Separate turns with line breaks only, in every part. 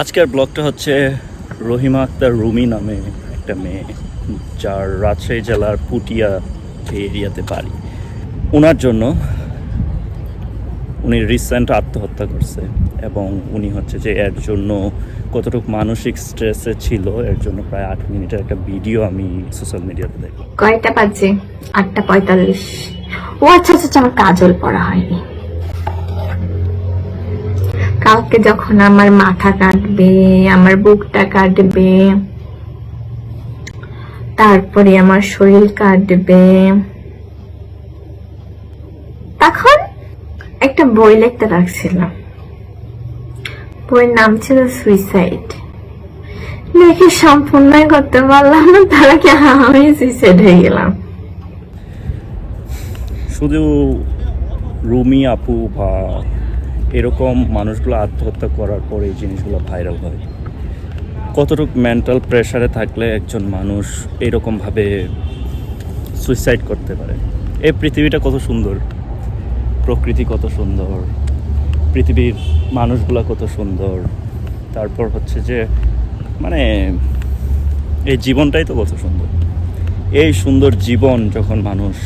আজকের ব্লগটা হচ্ছে রহিমা আক্তার রুমি নামে একটা মেয়ে যার রাজশাহী জেলার পুটিয়া এরিয়াতে বাড়ি। ওনার জন্য উনি রিসেন্ট আত্মহত্যা করছে এবং উনি হচ্ছে যে এর জন্য কতটুকু মানসিক স্ট্রেসে ছিল এর জন্য প্রায় আট মিনিটের একটা ভিডিও আমি সোশ্যাল মিডিয়াতে দেখলাম।
কয়টা বাজে? আটটা পঁয়তাল্লিশ। ও আচ্ছা আচ্ছা আচ্ছা, আমার কাজল পড়া হয়নি। কালকে যখন আমার মাথা কাটবে, আমার বুকটা কাটবে, তারপরে আমার শরীর কাটবে। তখন একটা বই লিখতে রাখছিলাম। বইয়ের নাম ছিল সুইসাইড লিখে সম্পূর্ণই করতে পারলাম না, তারা কি আমি সুইসাইড হয়ে গেলাম।
শুধু রুমি আপু বা এরকম মানুষগুলো আত্মহত্যা করার পর এই জিনিসগুলো ভাইরাল হয়। কতটুকু মেন্টাল প্রেশারে থাকলে একজন মানুষ এরকমভাবে সুইসাইড করতে পারে? এই পৃথিবীটা কত সুন্দর, প্রকৃতি কত সুন্দর, পৃথিবীর মানুষগুলো কত সুন্দর। তারপর হচ্ছে যে মানে এই জীবনটাই তো কত সুন্দর। এই সুন্দর জীবন যখন মানুষ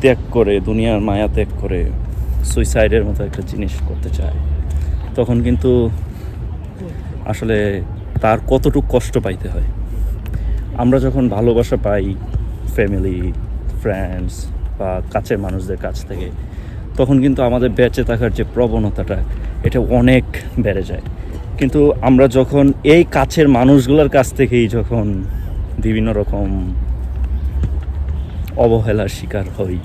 ত্যাগ করে, দুনিয়ার মায়া ত্যাগ করে সুইসাইডের মতো একটা জিনিস করতে চায়। তখন কিন্তু আসলে তার কতটুকু কষ্ট পাইতে হয়। আমরা যখন ভালোবাসা পাই ফ্যামিলি ফ্রেন্ডস বা কাছের মানুষদের কাছ থেকে, তখন কিন্তু আমাদের বেঁচে থাকার যে প্রবণতাটা, এটা অনেক বেড়ে যায়। কিন্তু আমরা যখন এই কাছের মানুষগুলোর কাছ থেকেই যখন বিভিন্ন রকম অবহেলার শিকার হই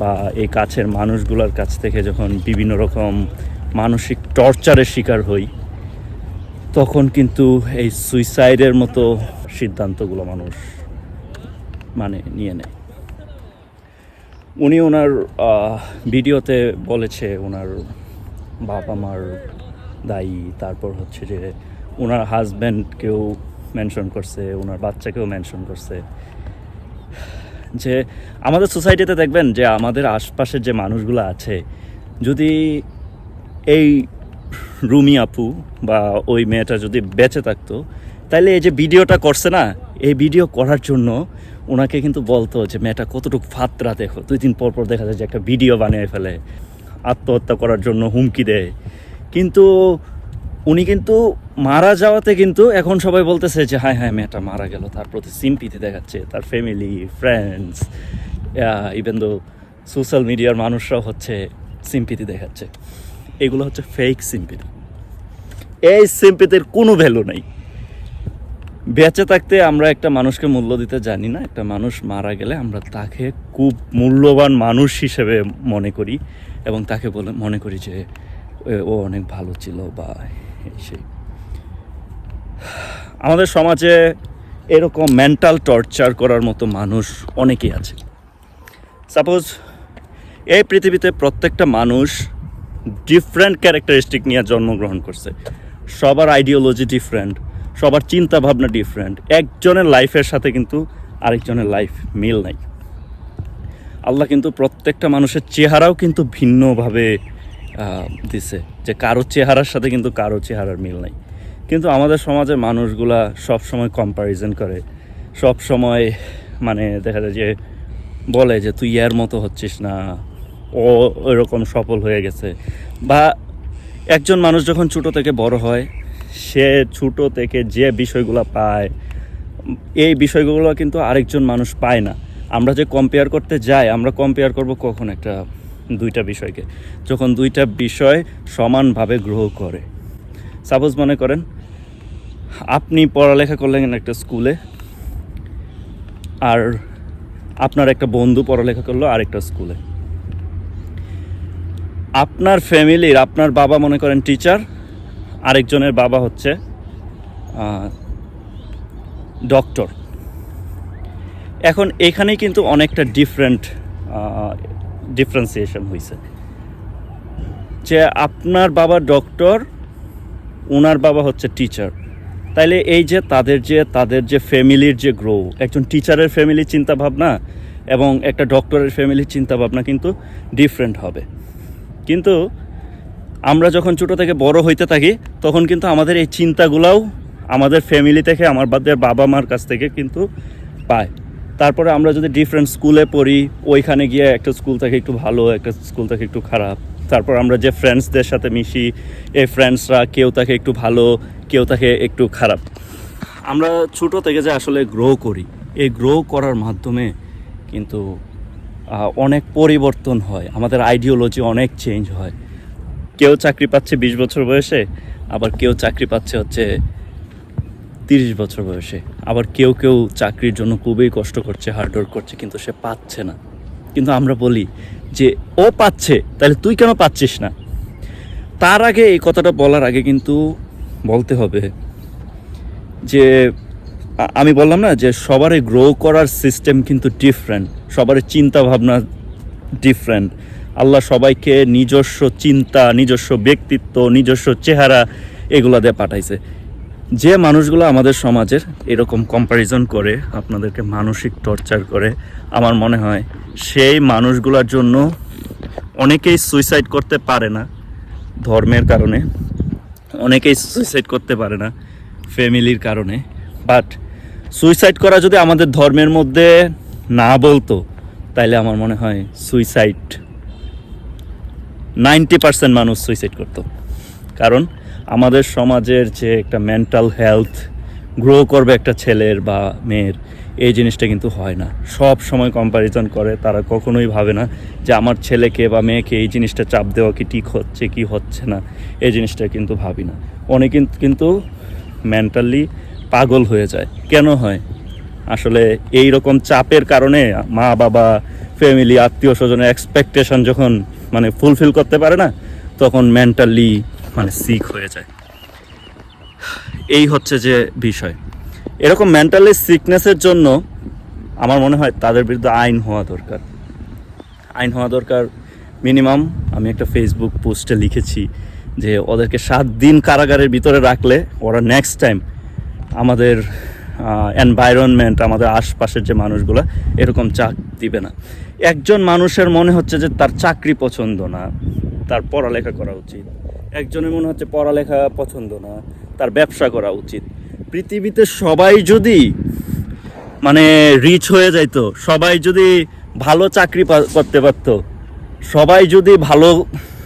বা এই কাছের মানুষগুলোর কাছ থেকে যখন বিভিন্ন রকম মানসিক টর্চারের শিকার হই, তখন কিন্তু এই সুইসাইডের মতো সিদ্ধান্তগুলো মানুষ মানে নিয়ে নেয়। উনি ওনার ভিডিওতে বলেছে ওনার বাবা মার দায়ী, তারপর হচ্ছে যে ওনার হাজব্যান্ডকেও মেনশন করছে, ওনার বাচ্চাকেও মেনশন করছে। যে আমাদের সোসাইটিতে দেখবেন যে আমাদের আশপাশের যে মানুষগুলো আছে, যদি এই রুমি আপু বা ওই মেয়েটা যদি বেঁচে থাকতো তাহলে এই যে ভিডিওটা করছে না, এই ভিডিও করার জন্য ওনাকে কিন্তু বলতো যে, মেয়েটা কতটুকু ফাতরা দেখো, দুই দিন পর পর দেখা যায় যে একটা ভিডিও বানিয়ে ফেলে, আত্মহত্যা করার জন্য হুমকি দেয়। কিন্তু উনি কিন্তু মারা যাওয়াতে কিন্তু এখন সবাই বলতেছে যে হ্যাঁ হ্যাঁ মেয়েটা মারা গেল। তার প্রতি সিম্পিতি দেখাচ্ছে। তার family friends even though social মিডিয়ার মানুষরাও হচ্ছে সিম্পিতি দেখাচ্ছে। এগুলো হচ্ছে ফেক সিম্পিতি। এই সিম্পিতির কোনো ভ্যালু নেই। বেঁচে থাকতে আমরা একটা মানুষকে মূল্য দিতে জানি না। একটা মানুষ মারা গেলে আমরা তাকে খুব মূল্যবান মানুষ হিসেবে মনে করি এবং তাকে বলে, মনে করি যে ও অনেক ভালো ছিল বা সেই। আমাদের সমাজে এরকম মেন্টাল টর্চার করার মতো মানুষ অনেকেই আছে। সাপোজ এই পৃথিবীতে প্রত্যেকটা মানুষ ডিফারেন্ট ক্যারেক্টারিস্টিক নিয়ে জন্মগ্রহণ করছে। সবার আইডিওলজি ডিফারেন্ট সবার চিন্তা ভাবনা ডিফারেন্ট একজনের লাইফের সাথে কিন্তু আরেকজনের লাইফ মিল নাই। আল্লাহ কিন্তু প্রত্যেকটা মানুষের চেহারাও কিন্তু ভিন্নভাবে দিছে যে কারও চেহারার সাথে কিন্তু কারও চেহারার মিল নাই। কিন্তু আমাদের সমাজের মানুষগুলা সব সময় কম্প্যারিজন করে। সব সময় মানে দেখা যায় যে বলে যে তুই এর মতো হচ্ছিস না, ও এরকম সফল হয়ে গেছে। বা একজন মানুষ যখন ছোট থেকে বড় হয়, সে ছোট থেকে যে বিষয়গুলো পায়, এই বিষয়গুলো কিন্তু আরেকজন মানুষ পায় না। আমরা যে কম্পেয়ার করতে যাই, আমরা কম্পেয়ার করব কখন একটা দুইটা বিষয়কে, যখন দুইটা বিষয় সমানভাবে গ্রহ করে। সাপোজ মনে করেন, আপনি পড়ালেখা করলেন একটা স্কুলে, আর আপনার একটা বন্ধু পড়ালেখা করল আরেকটা স্কুলে। আপনার ফ্যামিলির, আপনার বাবা মনে করেন টিচার, আরেকজনের বাবা হচ্ছে ডক্টর। এখন এখানেই কিন্তু অনেকটা ডিফারেন্ট ডিফারেন্সিয়েশন হয়েছে যে আপনার বাবা ডক্টর ওনার বাবা হচ্ছে টিচার তাইলে এই যে তাদের যে তাদের যে ফ্যামিলির যে গ্রো একজন টিচারের ফ্যামিলির চিন্তা ভাবনা এবং একটা ডক্টরের ফ্যামিলির চিন্তা ভাবনা কিন্তু ডিফারেন্ট হবে। কিন্তু আমরা যখন ছোটো থেকে বড় হইতে থাকি, তখন কিন্তু আমাদের এই চিন্তাগুলাও আমাদের ফ্যামিলি থেকে, আমার বাদের বাবা মার কাছ থেকে কিন্তু পায়। তারপরে আমরা যদি ডিফারেন্ট স্কুলে পড়ি, ওইখানে গিয়ে একটা স্কুল থেকে একটু ভালো, একটা স্কুল থেকে একটু খারাপ। তারপর আমরা যে ফ্রেন্ডসদের সাথে মিশি, এই ফ্রেন্ডসরা কেউ তাকে একটু ভালো, কেউ তাকে একটু খারাপ। আমরা ছোটো থেকে যে আসলে গ্রো করি, এই গ্রো করার মাধ্যমে কিন্তু অনেক পরিবর্তন হয়। আমাদের আইডিওলজি অনেক চেঞ্জ হয়। কেউ চাকরি পাচ্ছে বিশ বছর বয়সে, আবার কেউ চাকরি পাচ্ছে হচ্ছে তিরিশ বছর বয়সে। আবার কেউ কেউ চাকরির জন্য খুবই কষ্ট করছে হার্ডওয়ার্ক করছে, কিন্তু সে পাচ্ছে না। কিন্তু আমরা বলি যে, ও পাচ্ছে, তাহলে তুই কেন পাচ্ছিস না? তার আগে এই কথাটা বলার আগে কিন্তু বলতে হবে যে আমি বললাম না যে সবারই গ্রো করার সিস্টেম কিন্তু ডিফারেন্ট সবারই চিন্তা ভাবনা ডিফারেন্ট আল্লাহ সবাইকে নিজস্ব চিন্তা, নিজস্ব ব্যক্তিত্ব, নিজস্ব চেহারা এগুলো দিয়ে পাঠাইছে। যে মানুষগুলো আমাদের সমাজের এরকম কম্প্যারিজন করে, আপনাদেরকে মানসিক টর্চার করে, আমার মনে হয় সেই মানুষগুলোর জন্য অনেকেই সুইসাইড করতে পারে না ধর্মের কারণে, অনেকেই সুইসাইড করতে পারে না ফ্যামিলির কারণে। বাট সুইসাইড করা যদি আমাদের ধর্মের মধ্যে না বলতো, তাইলে আমার মনে হয় সুইসাইড নাইনটি পার্সেন্ট মানুষ সুইসাইড করতো। কারণ আমাদের সমাজের যে একটা মেন্টাল হেলথ গ্রো করবে একটা ছেলের বা মেয়ের, এই জিনিসটা কিন্তু হয় না। সব সময় কম্প্যারিজন করে, তারা কখনোই ভাবে না যে আমার ছেলেকে বা মেয়েকে এই জিনিসটা চাপ দেওয়া কি ঠিক হচ্ছে, কি হচ্ছে না, এই জিনিসটা কিন্তু ভাবি না। অনেক কিন্তু- মেন্টালি পাগল হয়ে যায়। কেন হয়? আসলে এই রকম চাপের কারণে মা, বাবা ফ্যামিলি আত্মীয় স্বজনের এক্সপেকটেশন যখন মানে ফুলফিল করতে পারে না, তখন মেন্টালি মানে সিক হয়ে যায়। এই হচ্ছে যে বিষয়। এরকম মেন্টালি সিকনেসের জন্য আমার মনে হয় তাদের বিরুদ্ধে আইন হওয়া দরকার। আইন হওয়া দরকার। মিনিমাম আমি একটা ফেসবুক পোস্টে লিখেছি যে ওদেরকে সাত দিন কারাগারের ভিতরে রাখলে ওরা নেক্সট টাইম আমাদের এনভায়রনমেন্ট আমাদের আশপাশের যে মানুষগুলো এরকম চাক দিবে না। একজন মানুষের মনে হচ্ছে যে তার চাকরি পছন্দ না, তার পড়ালেখা করা উচিত। একজনের মনে হচ্ছে পড়ালেখা পছন্দ না, তার ব্যবসা করা উচিত। পৃথিবীতে সবাই যদি মানে রিচ হয়ে যাইতো, সবাই যদি ভালো চাকরি করতে পারতো, সবাই যদি ভালো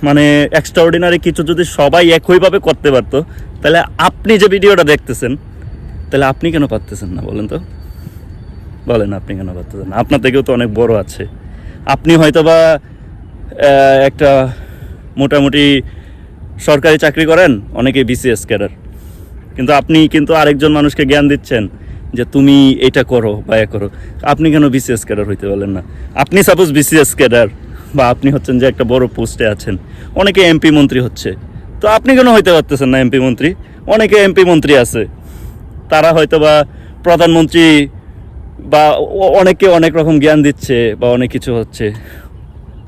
মানে এক্সট্রাঅর্ডিনারি কিছু যদি সবাই একইভাবে করতে পারতো, তাহলে আপনি যে ভিডিওটা দেখতেছেন, তাহলে আপনি কেন পারতেছেন না বলেন তো? বলেন আপনি কেন পারতেছেন না? আপনার থেকেও তো অনেক বড় আছে। আপনি হয়তো বা একটা মোটামুটি সরকারি চাকরি করেন, অনেকে বিসিএস ক্যাডার কিন্তু আপনি কিন্তু আরেকজন মানুষকে জ্ঞান দিচ্ছেন যে তুমি এটা করো বা এ করো। আপনি কেন বিসিএস ক্যাডার হইতে বলেন না? আপনি সাপোজ বিসিএস ক্যাডার বা আপনি হচ্ছেন যে একটা বড় পোস্টে আছেন। অনেকে এমপি মন্ত্রী হচ্ছে। তো আপনি কেন হইতে পারতেছেন না এমপি মন্ত্রী? অনেকে এমপি মন্ত্রী আছে। তারা হয়তো বা প্রধানমন্ত্রী বা অনেকে অনেক রকম জ্ঞান দিচ্ছে বা অনেক কিছু হচ্ছে।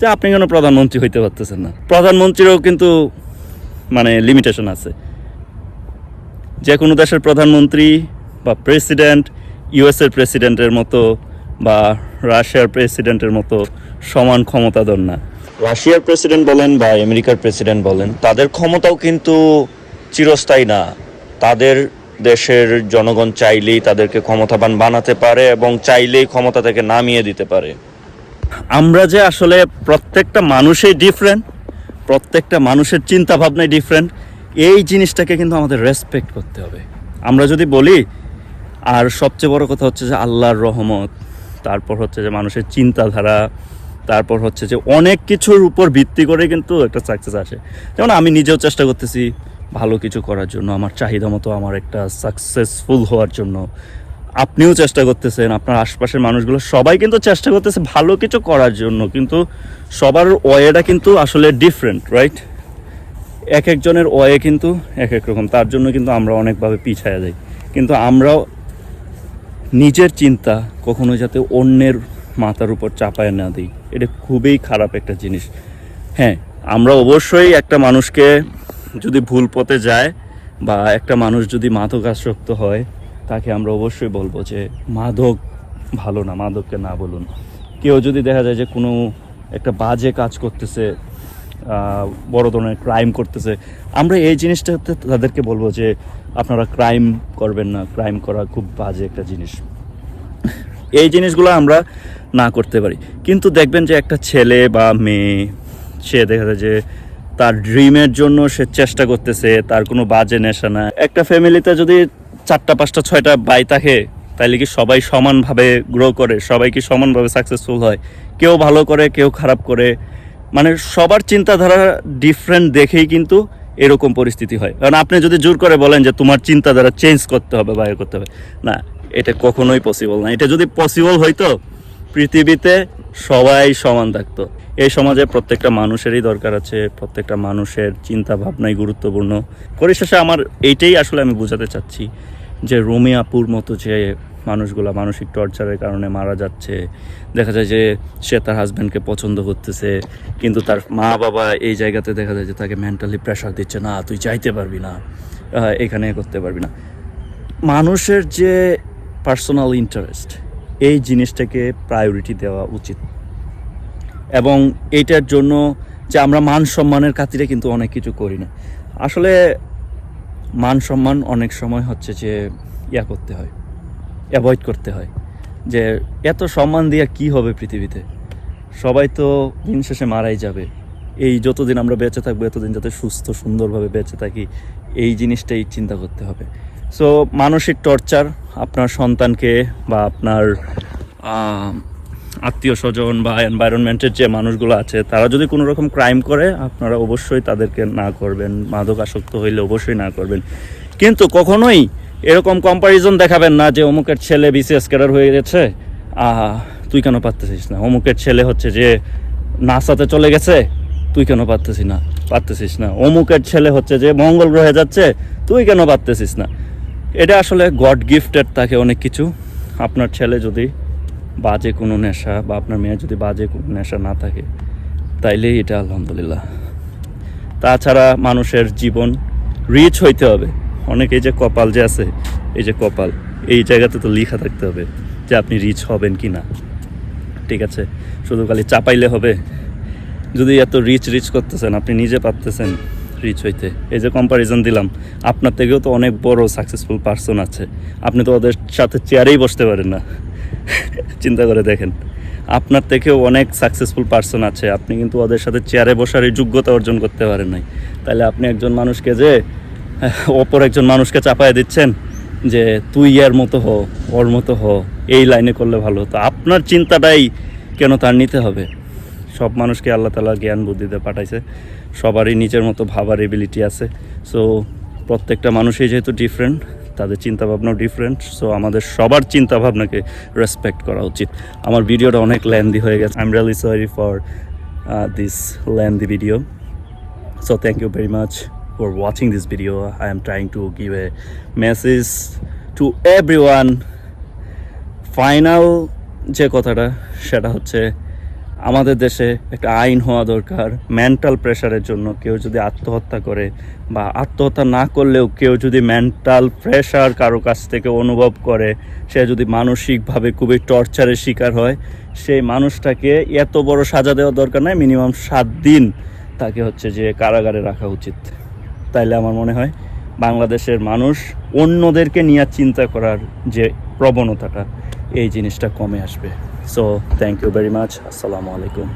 যে আপনি কেন প্রধানমন্ত্রী হইতে পারতেছেন না? প্রধানমন্ত্রীরও কিন্তু মানে লিমিটেশন আছে। যে কোনো দেশের প্রধানমন্ত্রী বা প্রেসিডেন্ট ইউএসের প্রেসিডেন্টের মতো বা রাশিয়ার প্রেসিডেন্টের মতো সমান ক্ষমতাধর না। রাশিয়ার প্রেসিডেন্ট বলেন বা আমেরিকার প্রেসিডেন্ট বলেন তাদের ক্ষমতাও কিন্তু চিরস্থায়ী না। তাদের দেশের জনগণ চাইলেই তাদেরকে ক্ষমতাবান বানাতে পারে এবং চাইলেই ক্ষমতা থেকে নামিয়ে দিতে পারে। আমরা যে আসলে প্রত্যেকটা মানুষই ডিফারেন্ট প্রত্যেকটা মানুষের চিন্তা ভাবনাই ডিফারেন্ট এই জিনিসটাকে কিন্তু আমাদের রেসপেক্ট করতে হবে। আমরা যদি বলি, আর সবচেয়ে বড় কথা হচ্ছে যে আল্লাহর রহমত, তারপর হচ্ছে যে মানুষের চিন্তাধারা, তারপর হচ্ছে যে অনেক কিছুর উপর ভিত্তি করে কিন্তু একটা সাকসেস আসে। যেমন আমি নিজেও চেষ্টা করতেছি ভালো কিছু করার জন্য, আমার চাহিদা মতো আমার একটা সাকসেসফুল হওয়ার জন্য। আপনিও চেষ্টা করতেছেন, আপনার আশপাশের মানুষগুলো সবাই কিন্তু চেষ্টা করতেছে ভালো কিছু করার জন্য, কিন্তু সবার ওয়েটা কিন্তু আসলে ডিফারেন্ট রাইট এক একজনের ওয়ে কিন্তু এক এক রকম, তার জন্য কিন্তু আমরা অনেকভাবে পিছায়া যাই। কিন্তু আমরাও নিজের চিন্তা কখনো যাতে অন্যের মাথার উপর চাপায় না দিই, এটা খুবই খারাপ একটা জিনিস। হ্যাঁ আমরা অবশ্যই একটা মানুষকে যদি ভুল পথে যায় বা একটা মানুষ যদি মাদকাসক্ত হয় তাকে আমরা অবশ্যই বলব যে মাদক ভালো না, মাদককে না বলুন। কেউ যদি দেখা যায় যে কোনো একটা বাজে কাজ করতেছে বড় ধরনের ক্রাইম করতেছে, আমরা এই জিনিসটাতে তাদেরকে বলব যে আপনারা ক্রাইম করবেন না ক্রাইম করা খুব বাজে একটা জিনিস। এই জিনিসগুলো আমরা না করতে পারি। কিন্তু দেখবেন যে একটা ছেলে বা মেয়ে, সে দেখা যায় যে তার ড্রিমের জন্য সে চেষ্টা করতেছে, তার কোনো বাজে নেশা না একটা ফ্যামিলিতে যদি চারটা, পাঁচটা, ছয়টা বাই থাকে তাহলে কি সবাই সমানভাবে গ্রো করে, সবাই কি সমানভাবে সাকসেসফুল হয়? কেউ ভালো করে, কেউ খারাপ করে মানে সবার চিন্তাধারা ডিফারেন্ট দেখেই কিন্তু এরকম পরিস্থিতি হয়। কারণ আপনি যদি জোর করে বলেন যে তোমার চিন্তাধারা চেঞ্জ করতে হবে বা করতে হবে, না, এটা কখনোই পসিবল না। এটা যদি পসিবল হইতো, পৃথিবীতে সবাই সমান থাকতো। এই সমাজে প্রত্যেকটা মানুষেরই দরকার আছে, প্রত্যেকটা মানুষের চিন্তা ভাবনাই গুরুত্বপূর্ণ পরিশেষে আমার এইটাই আসলে আমি বোঝাতে চাচ্ছি যে রুমি আপুর মতো যে মানুষগুলা মানসিক টর্চারের কারণে মারা যাচ্ছে, দেখা যায় যে সে তার হাজব্যান্ডকে পছন্দ করতেছে, কিন্তু তার মা বাবা এই জায়গাতে দেখা যায় যে তাকে মেন্টালি প্রেশার দিচ্ছে, না, তুই চাইতে পারবি না এখানে করতে পারবি না। মানুষের যে পার্সোনাল ইন্টারেস্ট এই জিনিসটাকে প্রায়োরিটি দেওয়া উচিত। এবং এইটার জন্য যে আমরা মান সম্মানের খাতিরে কিন্তু অনেক কিছু করি না। আসলে মান সম্মান অনেক সময় হচ্ছে যে ইয়া করতে হয় অ্যাভয়েড করতে হয়। যে এত সম্মান দিয়ে কি হবে পৃথিবীতে? সবাই তো দিন শেষে মারাই যাবে। এই যতদিন আমরা বেঁচে থাকব, এতদিন যাতে সুস্থ, সুন্দরভাবে বেঁচে থাকি, এই জিনিসটাই চিন্তা করতে হবে। সো মানসিক টর্চার আপনার সন্তানকে বা আপনার আত্মীয় স্বজন বা এনভায়রনমেন্টের যে মানুষগুলো আছে তারা যদি কোনো রকম ক্রাইম করে আপনারা অবশ্যই তাদেরকে না করবেন। মাদক আসক্ত হইলে অবশ্যই না করবেন। কিন্তু কখনোই এরকম কম্পারিজন দেখাবেন না যে অমুকের ছেলে বিসিএস ক্যাডার হয়ে গেছে আহ, তুই কেন পারতেছিস না? অমুকের ছেলে হচ্ছে যে নাসাতে চলে গেছে তুই কেন পারতেছিস না? পারতেছিস না। অমুকের ছেলে হচ্ছে যে মঙ্গল গ্রহে যাচ্ছে তুই কেন পারতেছিস না? এটা আসলে গড গিফটেড তাকে অনেক কিছু। আপনার ছেলে যদি বাজে কোনো নেশা বা আপনার মেয়ের যদি বাজে কোনো নেশা না থাকে, তাইলেই এটা আলহামদুলিল্লাহ। তাছাড়া মানুষের জীবন রিচ হইতে হবে। অনেক এই যে কপাল যে আছে, এই যে কপাল, এই জায়গাতে তো লেখা থাকতে হবে যে আপনি রিচ হবেন কি না। ঠিক আছে? শুধু খালি চাপাইলে হবে। যদি এত রিচ রিচ করতেছেন, আপনি নিজে পারতেছেন রিচ হইতে। এই যে কম্পারিজন দিলাম, আপনার থেকেও তো অনেক বড় সাকসেসফুল পার্সন আছে। আপনি তো ওদের সাথে চেয়ারেই বসতে পারেন না। চিন্তা করে দেখেন। আপনার থেকেও অনেক সাকসেসফুল পার্সন আছে। আপনি কিন্তু ওদের সাথে চেয়ারে বসার এই যোগ্যতা অর্জন করতে পারেন নাই। তাহলে আপনি একজন মানুষকে যে অপর একজন মানুষকে চাপায় দিচ্ছেন যে, তুই ইয়ার মতো হ, ওর মতো হ, এই লাইনে করলে ভালো হতো। আপনার চিন্তাটাই কেন তার নিতে হবে? সব মানুষকে আল্লাহ তালা জ্ঞান বুদ্ধিতে পাঠাইছে। সবারই নিজের মতো ভাবার এবিলিটি আছে। সো প্রত্যেকটা মানুষই যেহেতু ডিফারেন্ট তাদের চিন্তাভাবনাও ডিফারেন্ট সো আমাদের সবার চিন্তাভাবনাকে রেসপেক্ট করা উচিত আমার ভিডিওটা অনেক লেন্দি হয়ে গেছে I am really sorry for this lengthy video So thank you very much for watching this video. I am trying to give a message to everyone. Final যে কথাটা, সেটা হচ্ছে আমাদের দেশে একটা আইন হওয়া দরকার মেন্টাল প্রেশারের জন্য কেউ যদি আত্মহত্যা করে বা আত্মহত্যা না করলেও কেউ যদি মেন্টাল প্রেশার কারও কাছ থেকে অনুভব করে, সে যদি মানসিকভাবে খুবই টর্চারের শিকার হয়, সেই মানুষটাকে এত বড় সাজা দেওয়া দরকার নাই মিনিমাম সাত দিন তাকে হচ্ছে যে কারাগারে রাখা উচিত। তাইলে আমার মনে হয় বাংলাদেশের মানুষ অন্যদেরকে নিয়ে চিন্তা করার যে প্রবণতাটা, এই জিনিসটা কমে আসবে। So thank you very much আসসালামু আলাইকুম